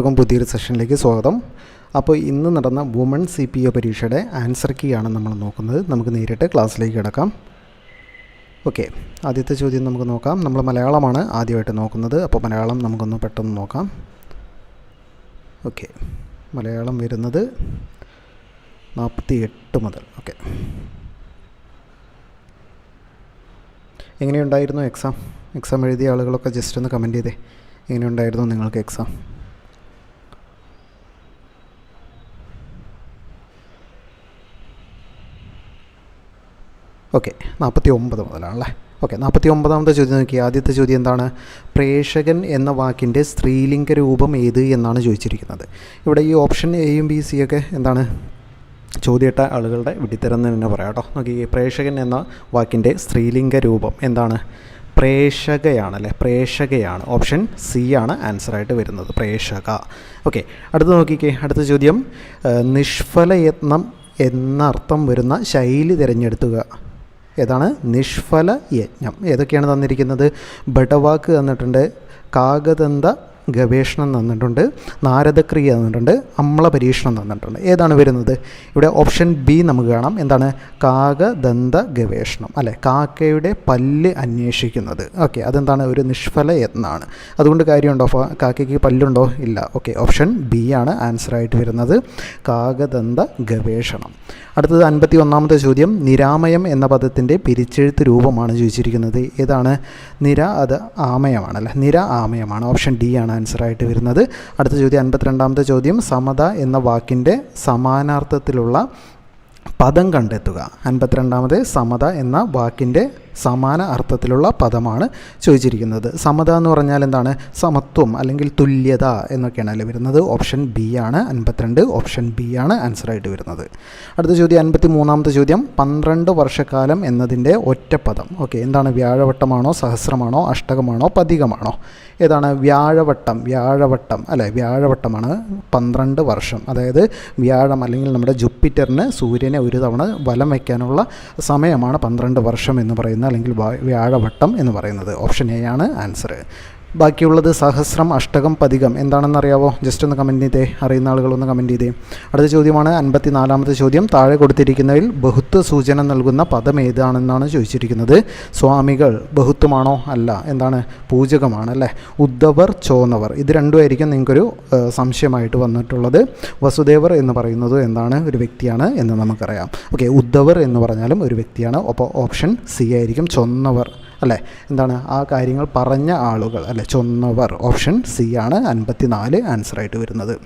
എല്ലാവർക്കും പുതിയൊരു സെഷനിലേക്ക് സ്വാഗതം. അപ്പോൾ ഇന്ന് നടന്ന വുമൺ സി പി ഒ പരീക്ഷയുടെ ആൻസർ കീ ആണ് നമ്മൾ നോക്കുന്നത്. നമുക്ക് നേരിട്ട് ക്ലാസ്സിലേക്ക് കിടക്കാം. ഓക്കെ ആദ്യത്തെ ചോദ്യം നമുക്ക് നോക്കാം. നമ്മൾ മലയാളമാണ് ആദ്യമായിട്ട് നോക്കുന്നത്. അപ്പോൾ മലയാളം നമുക്കൊന്ന് പെട്ടെന്ന് നോക്കാം. ഓക്കെ മലയാളം വരുന്നത് നാൽപ്പത്തി എട്ട് മുതൽ. ഓക്കെ. എങ്ങനെയുണ്ടായിരുന്നു എക്സാം? എക്സാം എഴുതിയ ആളുകളൊക്കെ ജസ്റ്റ് ഒന്ന് കമന്റ് ചെയ്തേ. എങ്ങനെയുണ്ടായിരുന്നു നിങ്ങൾക്ക് എക്സാം? ഓക്കെ നാൽപ്പത്തി ഒമ്പത് മുതലാണല്ലേ? ഓക്കെ നാൽപ്പത്തി ഒമ്പതാമത്തെ ചോദ്യം നോക്കി. ആദ്യത്തെ ചോദ്യം എന്താണ്? പ്രേക്ഷകൻ എന്ന വാക്കിന്റെ സ്ത്രീലിംഗ രൂപം ഏത് എന്നാണ് ചോദിച്ചിരിക്കുന്നത്. ഇവിടെ ഈ ഓപ്ഷൻ എയും ബി സി ഒക്കെ എന്താണ്? ചോദ്യട്ട ആളുകളുടെ വിട്ടിത്തരം തന്നെ പറയാം കേട്ടോ. നോക്കി പ്രേക്ഷകൻ എന്ന വാക്കിന്റെ സ്ത്രീലിംഗ രൂപം എന്താണ്? പ്രേക്ഷകയാണല്ലേ? പ്രേക്ഷകയാണ്. ഓപ്ഷൻ സി ആണ് ആൻസറായിട്ട് വരുന്നത്. പ്രേക്ഷക. ഓക്കെ അടുത്ത് നോക്കിക്കേ. അടുത്ത ചോദ്യം. നിഷ്ഫലയത്നം എന്നർത്ഥം വരുന്ന ശൈലി തിരഞ്ഞെടുത്തുക. ഏതാണ്? നിഷ്ഫല യജ്ഞം. ഏതൊക്കെയാണ് തന്നിരിക്കുന്നത്? ബടവാക്ക് തന്നിട്ടുണ്ട് കാകതന്ത ഗവേഷണം തന്നിട്ടുണ്ട് നാരദക്രിയ തന്നിട്ടുണ്ട് അമ്ല പരീക്ഷണം തന്നിട്ടുണ്ട്. ഏതാണ് വരുന്നത്? ഇവിടെ ഓപ്ഷൻ ബി നമുക്ക് കാണാം. എന്താണ്? കാകദന്ത ഗവേഷണം അല്ലെ? കാക്കയുടെ പല്ല് അന്വേഷിക്കുന്നത്. ഓക്കെ അതെന്താണ്? ഒരു നിഷ്ഫല യത്നമാണ് അതുകൊണ്ട് കാര്യമുണ്ടോ? കാക്കയ്ക്ക് പല്ലുണ്ടോ? ഇല്ല. ഓക്കെ ഓപ്ഷൻ ബി ആണ്. ആൻസറായിട്ട് വരുന്നത് കാകദന്ത ഗവേഷണം. അടുത്തത് അൻപത്തി ഒന്നാമത്തെ ചോദ്യം. നിരാമയം എന്ന പദത്തിന്റെ പിരിച്ചെഴുത്ത് രൂപമാണ് ചോദിച്ചിരിക്കുന്നത്. ഏതാണ്? നിര അത് ആമയമാണല്ലേ നിര ആമയമാണ്. ഓപ്ഷൻ ഡി ആണ് ആൻസറായിട്ട് വരുന്നത്. അടുത്ത ചോദ്യം അൻപത്തിരണ്ടാമത്തെ ചോദ്യം. സമത എന്ന വാക്കിന്റെ സമാനാർത്ഥത്തിലുള്ള പദം കണ്ടെത്തുക. അൻപത്തിരണ്ടാമത് സമത എന്ന വാക്കിന്റെ സമാന അർത്ഥത്തിലുള്ള പദമാണ് ചോദിച്ചിരിക്കുന്നത്. സമത എന്ന് പറഞ്ഞാൽ എന്താണ്? സമത്വം അല്ലെങ്കിൽ തുല്യത എന്നൊക്കെയാണ് അല്ലെ വരുന്നത്? ഓപ്ഷൻ ബി ആണ് അൻപത്തിരണ്ട്. ഓപ്ഷൻ ബി ആണ് ആൻസറായിട്ട് വരുന്നത്. അടുത്ത ചോദ്യം അൻപത്തി മൂന്നാമത്തെ ചോദ്യം. പന്ത്രണ്ട് വർഷക്കാലം എന്നതിന്റെ ഒറ്റപ്പദം. ഓക്കെ എന്താണ്? വ്യാഴവട്ടമാണോ സഹസ്രമാണോ അഷ്ടകമാണോ പതികമാണോ? ഏതാണ്? വ്യാഴവട്ടം വ്യാഴവട്ടം അല്ലെ? വ്യാഴവട്ടമാണ് പന്ത്രണ്ട് വർഷം. അതായത് വ്യാഴം അല്ലെങ്കിൽ നമ്മുടെ ജുപ്പിറ്ററിന് സൂര്യനെ ഒരു തവണ വലം വയ്ക്കാനുള്ള സമയമാണ് പന്ത്രണ്ട് വർഷം എന്ന് പറയുന്നത്. അല്ലെങ്കിൽ വ്യാഴവട്ടം എന്ന് പറയുന്നത് ഓപ്ഷൻ എ ആണ് ആൻസർ ബാക്കിയുള്ളത് സഹസ്രം അഷ്ടകം പതികം. എന്താണെന്ന് അറിയാവോ? ജസ്റ്റ് ഒന്ന് കമന്റ് ചെയ്തേ. അറിയുന്ന ആളുകളൊന്ന് കമന്റ് ചെയ്തേ. അടുത്ത ചോദ്യമാണ് അൻപത്തി നാലാമത്തെ ചോദ്യം. താഴെ കൊടുത്തിരിക്കുന്നതിൽ ബഹുത്വ സൂചന നൽകുന്ന പദം ഏതാണെന്നാണ് ചോദിച്ചിരിക്കുന്നത്. സ്വാമികൾ ബഹുത്വമാണോ അല്ല? എന്താണ്? പൂജകമാണ് അല്ലേ? ഉദ്ധവർ ചോന്നവർ. ഇത് രണ്ടുമായിരിക്കും നിങ്ങൾക്കൊരു സംശയമായിട്ട് വന്നിട്ടുള്ളത്. വസുദേവർ എന്ന് പറയുന്നത് എന്താണ്? ഒരു വ്യക്തിയാണ് എന്ന് നമുക്കറിയാം. ഓക്കെ ഉദ്ധവർ എന്ന് പറഞ്ഞാലും ഒരു വ്യക്തിയാണ്. അപ്പോൾ ഓപ്ഷൻ സി ആയിരിക്കും. ചൊന്നവർ. അല്ലേ? എന്താണ്? ആ കാര്യങ്ങൾ പറഞ്ഞ ആളുകൾ അല്ലേ? ചൊന്നവർ. ഓപ്ഷൻ സി ആണ്. അൻപത്തി നാല് ആൻസറായിട്ട് വരുന്നത്.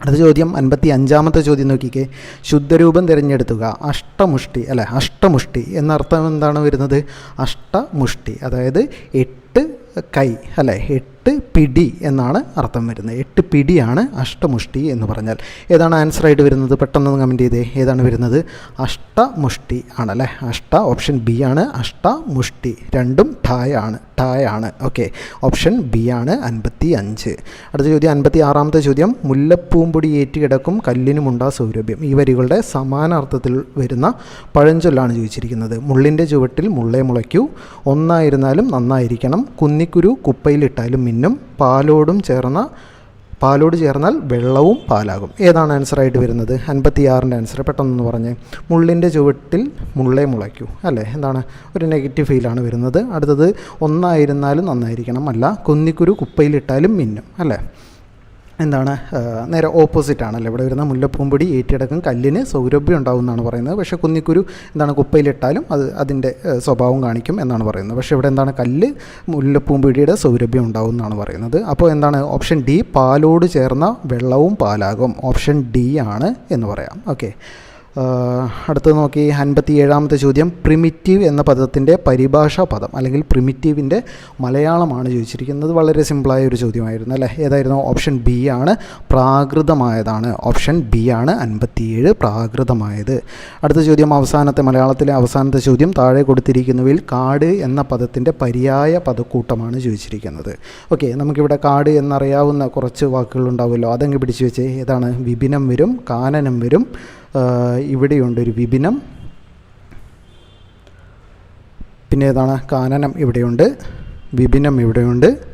അടുത്ത ചോദ്യം അൻപത്തി അഞ്ചാമത്തെ ചോദ്യം നോക്കിക്കേ. ശുദ്ധരൂപം തിരഞ്ഞെടുത്തുക. അഷ്ടമുഷ്ടി അല്ലെ? അഷ്ടമുഷ്ടി എന്നർത്ഥം എന്താണ് വരുന്നത്? അഷ്ടമുഷ്ടി. അതായത് എട്ട് കൈ അല്ലെ? എട്ട് പിടി എന്നാണ് അർത്ഥം വരുന്നത്. എട്ട് പിടിയാണ് അഷ്ടമുഷ്ടി എന്ന് പറഞ്ഞാൽ. ഏതാണ് ആൻസറായിട്ട് വരുന്നത്? പെട്ടെന്ന് കമന്റ് ചെയ്തേ. ഏതാണ് വരുന്നത്? അഷ്ടമുഷ്ടി ആണല്ലേ അഷ്ട ഓപ്ഷൻ ബി ആണ് അഷ്ടമുഷ്ടി. രണ്ടും ഠായാണ് ഠായാണ് ഓക്കെ ഓപ്ഷൻ ബി ആണ് അൻപത്തി അഞ്ച് അടുത്ത ചോദ്യം അൻപത്തി ആറാമത്തെ ചോദ്യം. മുല്ലപ്പൂമ്പൊടി ഏറ്റുകിടക്കും കല്ലിനുമുണ്ടാ സൗരഭ്യം. ഈ വരികളുടെ സമാനാർത്ഥത്തിൽ വരുന്ന പഴഞ്ചൊല്ലാണ് ചോദിച്ചിരിക്കുന്നത്. മുള്ളിന്റെ ചുവട്ടിൽ മുള്ളേ മുളയ്ക്കൂ. ഒന്നായിരുന്നാലും നന്നായിരിക്കണം. കുന്നിക്കുരു കുപ്പയിലിട്ടാലും മിന്നും പാലോടും ചേർന്ന പാലോട് ചേർന്നാൽ വെള്ളവും പാലാകും. ഏതാണ് ആൻസറായിട്ട് വരുന്നത്? അൻപത്തി ആറിന്റെ ആൻസർ പെട്ടെന്ന് പറഞ്ഞ്. മുള്ളിന്റെ ചുവട്ടിൽ മുള്ളേ മുളയ്ക്കൂ. അല്ലേ? എന്താണ്? ഒരു നെഗറ്റീവ് ഫീലാണ് വരുന്നത്. അടുത്തത് ഒന്നായിരുന്നാലും നന്നായിരിക്കണം. അല്ല കുന്നിക്കുരു കുപ്പയിലിട്ടാലും മിന്നും. അല്ലേ? എന്താണ് നേരെ ഓപ്പോസിറ്റ് ആണല്ലോ? ഇവിടെ വരുന്ന മുല്ലപ്പൂമ്പൊടി ഏറ്റിടക്കും കല്ലിന് സൗരഭ്യം ഉണ്ടാവും എന്നാണ് പറയുന്നത്. പക്ഷേ കുന്നിക്കുരു എന്താണ് കുപ്പയിലിട്ടാലും അത് അതിന്റെ സ്വഭാവം കാണിക്കും എന്നാണ് പറയുന്നത്. പക്ഷേ ഇവിടെ എന്താണ് കല്ല് മുല്ലപ്പൂമ്പൊടിയുടെ സൗരഭ്യം ഉണ്ടാവും എന്നാണ് പറയുന്നത്. അപ്പോൾ എന്താണ് ഓപ്ഷൻ ഡി പാലോട് ചേർന്ന വെള്ളവും പാലാകും. ഓപ്ഷൻ ഡി ആണ് എന്ന് പറയാം. ഓക്കെ അടുത്തത് നോക്കി അൻപത്തി ഏഴാമത്തെ ചോദ്യം. പ്രിമിറ്റീവ് എന്ന പദത്തിന്റെ പരിഭാഷാ പദം അല്ലെങ്കിൽ പ്രിമിറ്റീവിന്റെ മലയാളമാണ് ചോദിച്ചിരിക്കുന്നത്. വളരെ സിമ്പിളായ ഒരു ചോദ്യമായിരുന്നു അല്ലേ? ഏതായിരുന്നു? ഓപ്ഷൻ ബി ആണ് പ്രാകൃതമായതാണ്. ഓപ്ഷൻ ബി ആണ് അൻപത്തിയേഴ് പ്രാകൃതമായത്. അടുത്ത ചോദ്യം അവസാനത്തെ മലയാളത്തിലെ അവസാനത്തെ ചോദ്യം. താഴെ കൊടുത്തിരിക്കുന്നവയിൽ കാട് എന്ന പദത്തിന്റെ പര്യായ പദക്കൂട്ടമാണ് ചോദിച്ചിരിക്കുന്നത്. ഓക്കെ നമുക്കിവിടെ കാട് എന്നറിയാവുന്ന കുറച്ച് വാക്കുകളുണ്ടാവുമല്ലോ. അതങ്ങ് പിടിച്ചു വെച്ച്. ഏതാണ്? വിപിനം വരും കാനനം വരും ആ, ഇവിടെയുണ്ട് ഒരു വിപിനം. പിന്നെ ഏതാണ്? കാനനം ഇവിടെയുണ്ട്. വിപിനം ഇവിടെയുണ്ട്.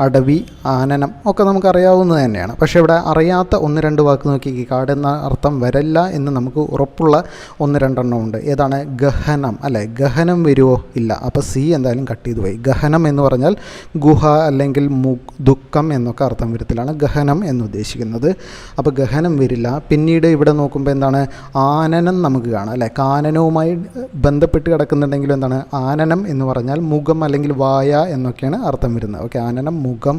അടവി ആനനം ഒക്കെ നമുക്കറിയാവുന്നത് തന്നെയാണ്. പക്ഷേ ഇവിടെ അറിയാത്ത ഒന്ന് രണ്ട് വാക്ക് നോക്കി കാട് എന്ന അർത്ഥം വരല്ല എന്ന് നമുക്ക് ഉറപ്പുള്ള ഒന്ന് രണ്ടെണ്ണം ഉണ്ട്. ഏതാണ്? ഗഹനം. അല്ലേ? ഗഹനം വരുമോ ഇല്ല. അപ്പോൾ സി എന്തായാലും കട്ട് ചെയ്തു പോയി. ഗഹനം എന്ന് പറഞ്ഞാൽ ഗുഹ അല്ലെങ്കിൽ മു ദുഃഖം എന്നൊക്കെ അർത്ഥം വരത്തിലാണ് ഗഹനം എന്ന് ഉദ്ദേശിക്കുന്നത്. അപ്പോൾ ഗഹനം വരില്ല. പിന്നീട് ഇവിടെ നോക്കുമ്പോൾ എന്താണ്? ആനനം നമുക്ക് കാണാം. അല്ലേ? കാനനവുമായി ബന്ധപ്പെട്ട് കിടക്കുന്നുണ്ടെങ്കിലും എന്താണ്? ആനനം എന്ന് പറഞ്ഞാൽ മുഖം അല്ലെങ്കിൽ വായ എന്നൊക്കെയാണ് അർത്ഥം വരുന്നത്. ഓക്കെ ആനനം മുഖം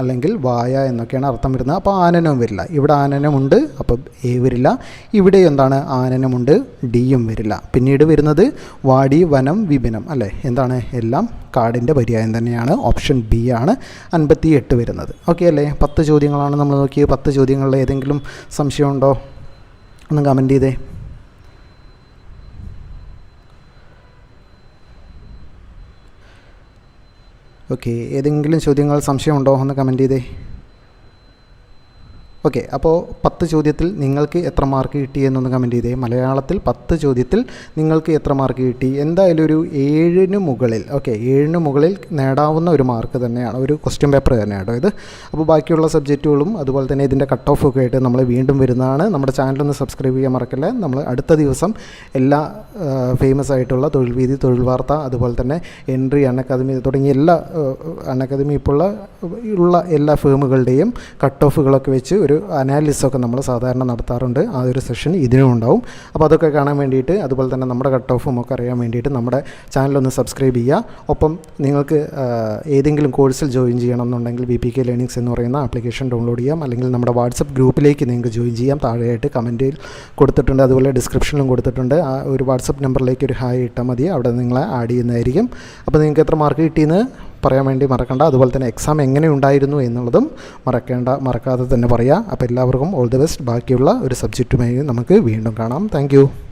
അല്ലെങ്കിൽ വായ എന്നൊക്കെയാണ് അർത്ഥം വരുന്നത്. അപ്പോൾ ആനനവും വരില്ല. ഇവിടെ ആനനമുണ്ട് അപ്പോൾ എ വരില്ല. ഇവിടെ എന്താണ് ആനനമുണ്ട് ഡിയും വരില്ല. പിന്നീട് വരുന്നത് വാടി വനം വിപിനം അല്ലേ? എന്താണ് എല്ലാം കാടിന്റെ പര്യായം തന്നെയാണ് ഓപ്ഷൻ ബി ആണ് അൻപത്തി എട്ട് വരുന്നത്. ഓക്കെ അല്ലേ? പത്ത് ചോദ്യങ്ങളാണ് നമ്മൾ നോക്കിയത്. പത്ത് ചോദ്യങ്ങളിൽ ഏതെങ്കിലും സംശയമുണ്ടോ ഒന്ന് കമന്റ് ചെയ്തേ. ഓക്കെ ഏതെങ്കിലും ചോദ്യങ്ങൾ സംശയമുണ്ടോ? എന്ന് കമന്റ് ചെയ്തേ. ഓക്കെ അപ്പോൾ പത്ത് ചോദ്യത്തിൽ നിങ്ങൾക്ക് എത്ര മാർക്ക് കിട്ടി എന്നൊന്ന് കമന്റ് ചെയ്തേ. മലയാളത്തിൽ പത്ത് ചോദ്യത്തിൽ നിങ്ങൾക്ക് എത്ര മാർക്ക് കിട്ടി? എന്തായാലും ഒരു ഏഴിന് മുകളിൽ ഓക്കെ ഏഴിന് മുകളിൽ നേടാവുന്ന ഒരു മാർക്ക് തന്നെയാണ് ഒരു ക്വസ്റ്റ്യൻ പേപ്പർ തന്നെയാണ് ഇത്. അപ്പോൾ ബാക്കിയുള്ള സബ്ജക്റ്റുകളും അതുപോലെ തന്നെ ഇതിന്റെ കട്ട് ഓഫ് ഒക്കെ ആയിട്ട് നമ്മൾ വീണ്ടും വരുന്നതാണ്. നമ്മുടെ ചാനലൊന്ന് സബ്സ്ക്രൈബ് ചെയ്യാൻ മറക്കല്ലേ. നമ്മൾ അടുത്ത ദിവസം എല്ലാ ഫേമസ് ആയിട്ടുള്ള തൊഴിൽ വീതി തൊഴിൽ വാർത്ത അതുപോലെ തന്നെ എൻട്രി അൺഅക്കാദമി തുടങ്ങിയ എല്ലാ അൺഅക്കാദമി ഇപ്പോൾ ഉള്ള എല്ലാ ഫേമുകളുടെയും കട്ട് ഓഫുകളൊക്കെ വെച്ച് ഒരു അനാലിസിസൊക്കെ നമ്മൾ സാധാരണ നടത്താറുണ്ട്. ആ ഒരു സെഷൻ ഇതിനും ഉണ്ടാവും. അപ്പോൾ അതൊക്കെ കാണാൻ വേണ്ടിയിട്ട് അതുപോലെ തന്നെ നമ്മുടെ കട്ട് ഓഫും ഒക്കെ അറിയാൻ വേണ്ടിയിട്ട് നമ്മുടെ ചാനലൊന്ന് സബ്സ്ക്രൈബ് ചെയ്യുക. ഒപ്പം നിങ്ങൾക്ക് ഏതെങ്കിലും കോഴ്സിൽ ജോയിൻ ചെയ്യണം എന്നുണ്ടെങ്കിൽ ബി പി കെ ലേണിങ്സ് എന്ന് പറയുന്ന ആപ്ലിക്കേഷൻ ഡൗൺലോഡ് ചെയ്യാം. അല്ലെങ്കിൽ നമ്മുടെ വാട്സപ്പ് ഗ്രൂപ്പിലേക്ക് നിങ്ങൾക്ക് ജോയിൻ ചെയ്യാം. താഴെയായിട്ട് കമന്റിൽ കൊടുത്തിട്ടുണ്ട്. അതുപോലെ ഡിസ്ക്രിപ്ഷനിലും കൊടുത്തിട്ടുണ്ട്. ആ ഒരു വാട്സപ്പ് നമ്പറിലേക്ക് ഒരു ഹായ് ഇട്ടാൽ മതി. അവിടെ നിങ്ങളെ ആഡ് ചെയ്യുന്നതായിരിക്കും. അപ്പോൾ നിങ്ങൾക്ക് എത്ര മാർക്ക് കിട്ടിയെന്ന് പറയാൻ വേണ്ടി മറക്കണ്ട. അതുപോലെ തന്നെ എക്സാം എങ്ങനെ ഉണ്ടായിരുന്നു എന്നുള്ളതും മറക്കേണ്ട മറക്കാതെ തന്നെ പറയാം. അപ്പോൾ എല്ലാവർക്കും ഓൾ ദി ബെസ്റ്റ് ബാക്കിയുള്ള ഒരു സബ്ജക്റ്റുമായി നമുക്ക് വീണ്ടും കാണാം. താങ്ക്